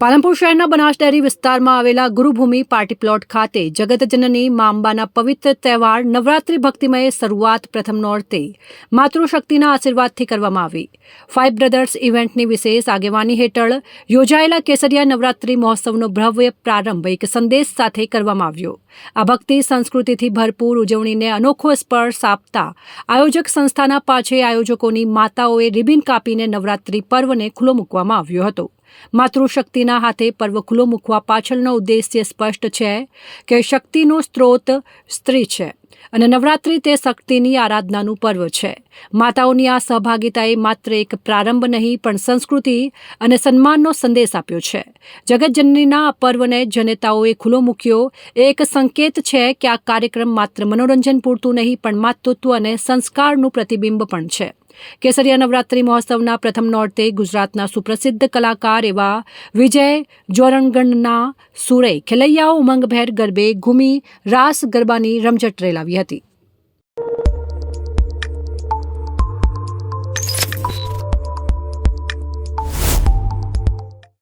પાલનપુર શહેરના બનાસ ડેરી વિસ્તારમાં આવેલા ગુરુભૂમિ પાર્ટી પ્લોટ ખાતે જગતજનની મા અંબાના પવિત્ર તહેવાર નવરાત્રિ ભક્તિમય શરૂઆત પ્રથમ નોરતે માતૃશક્તિના આશીર્વાદથી કરવામાં આવી. ફાઇવ બ્રધર્સ ઇવેન્ટની વિશેષ આગેવાની હેઠળ યોજાયેલા કેસરિયા નવરાત્રિ મહોત્સવનો ભવ્ય પ્રારંભ એક સંદેશ સાથે કરવામાં આવ્યો. આ ભક્તિ સંસ્કૃતિથી ભરપૂર ઉજવણીને અનોખો સ્પર્શ આપતા આયોજક સંસ્થાના પાછે આયોજકોની માતાઓએ રિબિન કાપીને નવરાત્રિ પર્વને ખુલ્લો મૂકવામાં આવ્યો હતો. માતૃશક્તિના હાથે પર્વ ખુલ્લો મૂકવા પાછળનો ઉદ્દેશ્ય સ્પષ્ટ છે કે શક્તિનો સ્ત્રોત સ્ત્રી છે અને નવરાત્રિ તે શક્તિની આરાધનાનું પર્વ છે. માતાઓની આ સહભાગિતાએ માત્ર એક પ્રારંભ નહીં, પણ સંસ્કૃતિ અને સન્માનનો સંદેશ આપ્યો છે. જગતજનનીના આ પર્વને જનેતાઓએ ખુલ્લો મૂક્યો. એ એક સંકેત છે કે આ કાર્યક્રમ માત્ર મનોરંજન પૂરતું નહીં, પણ માતૃત્વ અને સંસ્કારનું પ્રતિબિંબ પણ છે. કેસરિયા નવરાત્રિ મહોત્સવના પ્રથમ નોરતે ગુજરાતના સુપ્રસિદ્ધ કલાકાર એવા વિજય જોરણગણના સુરે ખેલૈયાઓ ઉમંગભેર ગરબે ઘૂમી રાસ ગરબાની રમઝટ રેલાવી હતી.